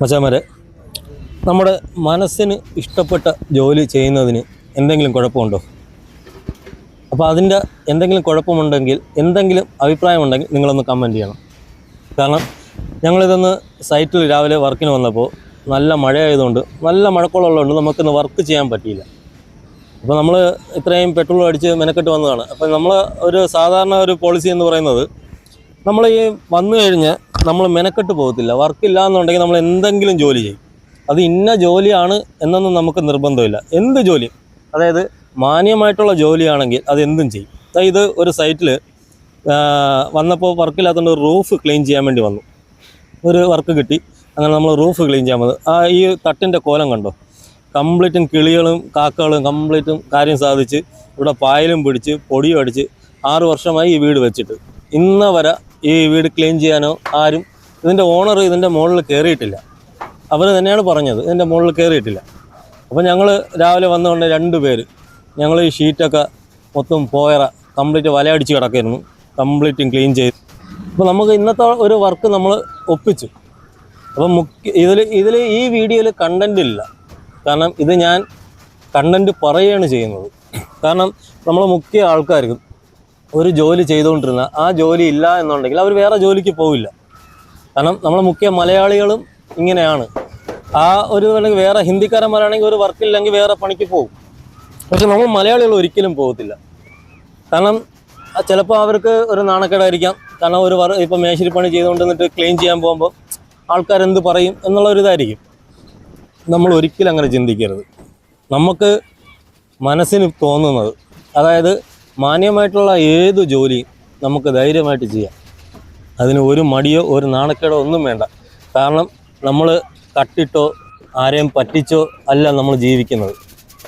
മച്ചാമാരെ നമ്മുടെ മനസ്സിന് ഇഷ്ടപ്പെട്ട ജോലി ചെയ്യുന്നതിന് എന്തെങ്കിലും കുഴപ്പമുണ്ടോ? അപ്പോൾ അതിന്റെ എന്തെങ്കിലും കുഴപ്പമുണ്ടെങ്കിൽ എന്തെങ്കിലും അഭിപ്രായമുണ്ടെങ്കിൽ നിങ്ങളൊന്ന് കമന്റ് ചെയ്യണം. കാരണം ഞങ്ങളിതൊന്ന് സൈറ്റിൽ രാവിലെ വർക്കിന് വന്നപ്പോൾ നല്ല മഴയായതുകൊണ്ട് നല്ല മഴക്കോളുള്ളതുകൊണ്ട് നമുക്കിന്ന് വർക്ക് ചെയ്യാൻ പറ്റിയില്ല. അപ്പോൾ നമ്മൾ ഇത്രയും പെട്രോൾ അടിച്ച് മെനക്കെട്ട് വന്നതാണ്. അപ്പോൾ നമ്മൾ ഒരു സാധാരണ ഒരു പോളിസി എന്ന് പറയുന്നത് നമ്മൾ ഈ വന്നു കഴിഞ്ഞ് നമ്മൾ മെനക്കെട്ട് പോകത്തില്ല. വർക്കില്ല എന്നുണ്ടെങ്കിൽ നമ്മൾ എന്തെങ്കിലും ജോലി ചെയ്യും. അത് ഇന്ന ജോലിയാണ് എന്നൊന്നും നമുക്ക് നിർബന്ധമില്ല. എന്ത് ജോലി? അതായത് മാന്യമായിട്ടുള്ള ജോലിയാണെങ്കിൽ അത് എന്തും ചെയ്യും. ഇത് ഒരു സൈറ്റിൽ വന്നപ്പോൾ വർക്കില്ലാത്തതുകൊണ്ട് റൂഫ് ക്ലീൻ ചെയ്യാൻ വേണ്ടി വന്നു. ഒരു വർക്ക് കിട്ടി. അങ്ങനെ നമ്മൾ റൂഫ് ക്ലീൻ ചെയ്യാൻ വന്നു. ആ ഈ തട്ടിന്റെ കോലം കണ്ടോ? കംപ്ലീറ്റും കിളികളും കാക്കകളും കംപ്ലീറ്റും കാര്യം സാധിച്ച് ഇവിടെ പായലും പിടിച്ച് പൊടിയും അടിച്ച് ആറു വർഷമായി ഈ വീട് വെച്ചിട്ട്. ഇന്ന് വരെ ഈ വീട് ക്ലീൻ ചെയ്യാനോ ആരും ഇതിന്റെ ഓണർ ഇതിന്റെ മുകളിൽ കയറിയിട്ടില്ല അവർ തന്നെയാണ് പറഞ്ഞത് ഇതിന്റെ മുകളിൽ കയറിയിട്ടില്ല അപ്പോൾ ഞങ്ങൾ രാവിലെ വന്നുകൊണ്ട് രണ്ട് പേര് ഞങ്ങൾ ഈ ഷീറ്റൊക്കെ മൊത്തം പോയറ കംപ്ലീറ്റ് വലയടിച്ച് കിടക്കായിരുന്നു കംപ്ലീറ്റും ക്ലീൻ ചെയ്ത്. അപ്പോൾ നമുക്ക് ഇന്നത്തെ ഒരു വർക്ക് നമ്മൾ ഒപ്പിച്ചു. അപ്പം മുഖ്യ ഇതിൽ ഇതിൽ ഈ വീഡിയോയിൽ കണ്ടന്റ് ഇല്ല. കാരണം ഇത് ഞാൻ കണ്ടന്റ് പറയുകയാണ് ചെയ്യുന്നത്. കാരണം നമ്മൾ മുഖ്യ ആൾക്കാർക്ക് ഒരു ജോലി ചെയ്തുകൊണ്ടിരുന്ന ആ ജോലി ഇല്ല എന്നുണ്ടെങ്കിൽ അവർ വേറെ ജോലിക്ക് പോവില്ല. കാരണം നമ്മൾ മുഖ്യ മലയാളികളും ഇങ്ങനെയാണ്. ആ ഒരു അല്ലെങ്കിൽ വേറെ ഹിന്ദിക്കാരന്മാരാണെങ്കിൽ ഒരു വർക്കില്ലെങ്കിൽ വേറെ പണിക്ക് പോകും പക്ഷെ നമ്മൾ മലയാളികൾ ഒരിക്കലും പോകത്തില്ല. കാരണം ചിലപ്പോൾ അവർക്ക് ഒരു നാണക്കേടായിരിക്കാം. കാരണം ഒരു വർ ഇപ്പം മേശിരി പണി ചെയ്തുകൊണ്ടിരുന്നിട്ട് ക്ലീൻ ചെയ്യാൻ പോകുമ്പോൾ ആൾക്കാരെന്ത് പറയും എന്നുള്ള ഒരു നമ്മൾ ഒരിക്കലും അങ്ങനെ ചിന്തിക്കരുത്. നമുക്ക് മനസ്സിന് തോന്നുന്നത്. അതായത് മാന്യമായിട്ടുള്ള ഏത് ജോലിയും നമുക്ക് ധൈര്യമായിട്ട് ചെയ്യാം. അതിന് ഒരു മടിയോ ഒരു നാണക്കേടോ ഒന്നും വേണ്ട. കാരണം നമ്മൾ കട്ടിട്ടോ ആരെയും പറ്റിച്ചോ അല്ല നമ്മൾ ജീവിക്കുന്നത്.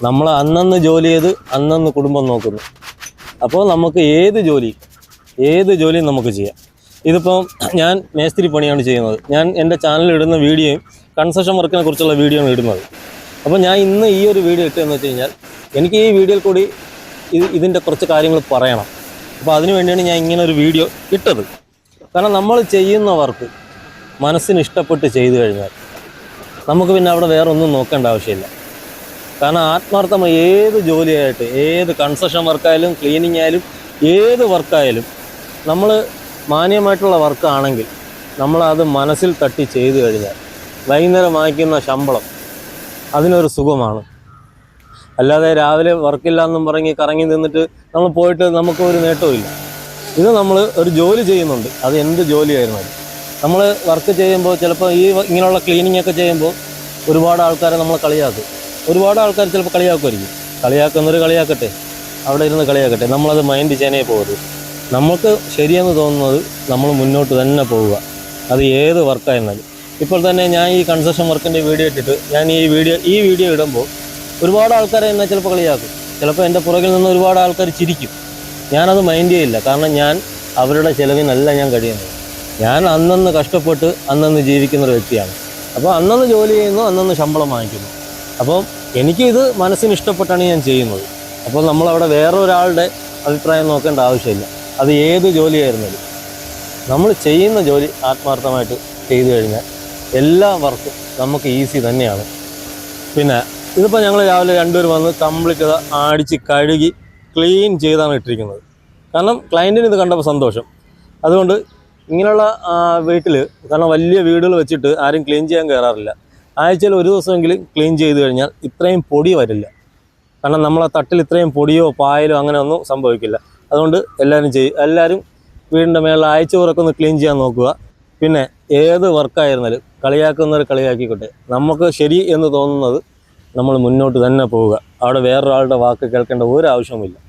നമ്മൾ അന്നന്ന് ജോലി ചെയ്ത് അന്നന്ന് കുടുംബം നോക്കുന്നു. അപ്പോൾ നമുക്ക് ഏത് ജോലി ഏത് ജോലിയും നമുക്ക് ചെയ്യാം. ഇതിപ്പം ഞാൻ മേസ്തിരി പണിയാണ് ചെയ്യുന്നത്. ഞാൻ എന്റെ ചാനലിൽ ഇടുന്ന വീഡിയോയും കൺസ്ട്രക്ഷൻ വർക്കിനെ കുറിച്ചുള്ള ആണ് ഇടുന്നത്. അപ്പോൾ ഞാൻ ഇന്ന് ഈ ഒരു വീഡിയോ ഇട്ടതെന്ന് വെച്ച് കഴിഞ്ഞാൽ എനിക്ക് ഈ വീഡിയോയിൽ കൂടി ഇത് ഇതിന്റെ കുറച്ച് കാര്യങ്ങൾ പറയണം. അപ്പോൾ അതിനു വേണ്ടിയാണ് ഞാൻ ഇങ്ങനെ ഒരു വീഡിയോ ഇട്ടത്. കാരണം നമ്മൾ ചെയ്യുന്ന വർക്ക് മനസ്സിന് ഇഷ്ടപ്പെട്ട് ചെയ്തു കഴിഞ്ഞാൽ നമുക്ക് പിന്നെ അവിടെ വേറെ ഒന്നും നോക്കേണ്ട ആവശ്യമില്ല. കാരണം ആത്മാർത്ഥമായി ഏത് ജോലിയായിട്ട് ഏത് കൺസ്ട്രക്ഷൻ വർക്കായാലും ക്ലീനിങ് ആയാലും ഏത് വർക്കായാലും നമ്മൾ മാന്യമായിട്ടുള്ള വർക്കാണെങ്കിൽ നമ്മളത് മനസ്സിൽ തട്ടി ചെയ്തു കഴിഞ്ഞാൽ വൈകുന്നേരം വാങ്ങിക്കുന്ന ശമ്പളം അതിനൊരു സുഖമാണ്. അല്ലാതെ രാവിലെ വർക്കില്ല എന്നും പറഞ്ഞ് കറങ്ങി നിന്നിട്ട് നമ്മൾ പോയിട്ട് നമുക്ക് ഒരു നേട്ടവും ഇത് നമ്മൾ ഒരു ജോലി ചെയ്യുന്നുണ്ട്. അത് എന്ത് ജോലിയായിരുന്നാലും. നമ്മൾ വർക്ക് ചെയ്യുമ്പോൾ ചിലപ്പോൾ ഈ ഇങ്ങനെയുള്ള ക്ലീനിങ് ഒക്കെ ചെയ്യുമ്പോൾ ഒരുപാട് ആൾക്കാരെ നമ്മൾ കളിയാക്കും. ഒരുപാട് ആൾക്കാർ ചിലപ്പോൾ കളിയാക്കുമായിരിക്കും. കളിയാക്കുന്നവർ കളിയാക്കട്ടെ. അവിടെ ഇരുന്ന് കളിയാക്കട്ടെ. നമ്മളത് മൈൻഡ് ചെയ്യാനേ പോകരുത്. നമുക്ക് ശരിയെന്ന് തോന്നുന്നത് നമ്മൾ മുന്നോട്ട് തന്നെ പോവുക. അത് ഏത് വർക്കായിരുന്നാലും ഇപ്പോൾ തന്നെ ഞാൻ ഈ കൺസ്ട്രക്ഷൻ വർക്കിന്റെ വീഡിയോ ഇട്ടിട്ട് ഞാൻ ഈ വീഡിയോ ഈ വീഡിയോ ഇടുമ്പോൾ ഒരുപാട് ആൾക്കാരെ എന്നെ ചിലപ്പോൾ കളിയാക്കും. ചിലപ്പോൾ എന്റെ പുറകിൽ നിന്ന് ഒരുപാട് ആൾക്കാർ ചിരിക്കും. ഞാനത് മൈൻഡ് ചെയ്യില്ല. കാരണം ഞാൻ അവരുടെ ചിലവിനല്ല ഞാൻ കഴിയുന്നത്. ഞാൻ അന്നന്ന് കഷ്ടപ്പെട്ട് അന്നന്ന് ജീവിക്കുന്ന ഒരു വ്യക്തിയാണ്. അപ്പോൾ അന്നന്ന് ജോലി ചെയ്യുന്നു അന്നന്ന് ശമ്പളം വാങ്ങിക്കുന്നു. അപ്പോൾ എനിക്കിത് മനസ്സിന് ഇഷ്ടപ്പെട്ടാണ് ഞാൻ ചെയ്യുന്നത്. അപ്പോൾ നമ്മളവിടെ വേറൊരാളുടെ അഭിപ്രായം നോക്കേണ്ട ആവശ്യമില്ല. അത് ഏത് ജോലിയായിരുന്നാലും. നമ്മൾ ചെയ്യുന്ന ജോലി ആത്മാർത്ഥമായിട്ട് ചെയ്തു കഴിഞ്ഞാൽ എല്ലാ വർക്കും നമുക്ക് ഈസി തന്നെയാണ്. പിന്നെ ഇതിപ്പോൾ ഞങ്ങൾ രാവിലെ രണ്ടുപേർ വന്ന് കംപ്ലീറ്റ് ഇത് അടിച്ച് കഴുകി ക്ലീൻ ചെയ്താണ് ഇട്ടിരിക്കുന്നത്. കാരണം ക്ലയന്റിന് ഇത് കണ്ടപ്പോൾ സന്തോഷം. അതുകൊണ്ട് ഇങ്ങനെയുള്ള വീട്ടിൽ കാരണം വലിയ വീടുകൾ വെച്ചിട്ട് ആരും ക്ലീൻ ചെയ്യാൻ കയറാറില്ല ആഴ്ചയിൽ ഒരു ദിവസമെങ്കിലും ക്ലീൻ ചെയ്ത് കഴിഞ്ഞാൽ ഇത്രയും പൊടി വരില്ല. കാരണം നമ്മളെ തട്ടിൽ ഇത്രയും പൊടിയോ പായലോ അങ്ങനെ ഒന്നും സംഭവിക്കില്ല. അതുകൊണ്ട് എല്ലാവരും ചെയ്യും എല്ലാവരും വീടിന്റെ മേളിൽ ആഴ്ച ഉറക്കൊന്ന് ക്ലീൻ ചെയ്യാൻ നോക്കുക. പിന്നെ ഏത് വർക്കായിരുന്നാലും കളിയാക്കുന്നവർ കളിയാക്കിക്കോട്ടെ. നമുക്ക് ശരി എന്ന് തോന്നുന്നത് നമ്മൾ മുന്നോട്ട് തന്നെ പോവുക. അവിടെ വേറൊരാളുടെ വാക്ക് കേൾക്കേണ്ട ഒരു ആവശ്യവുമില്ല.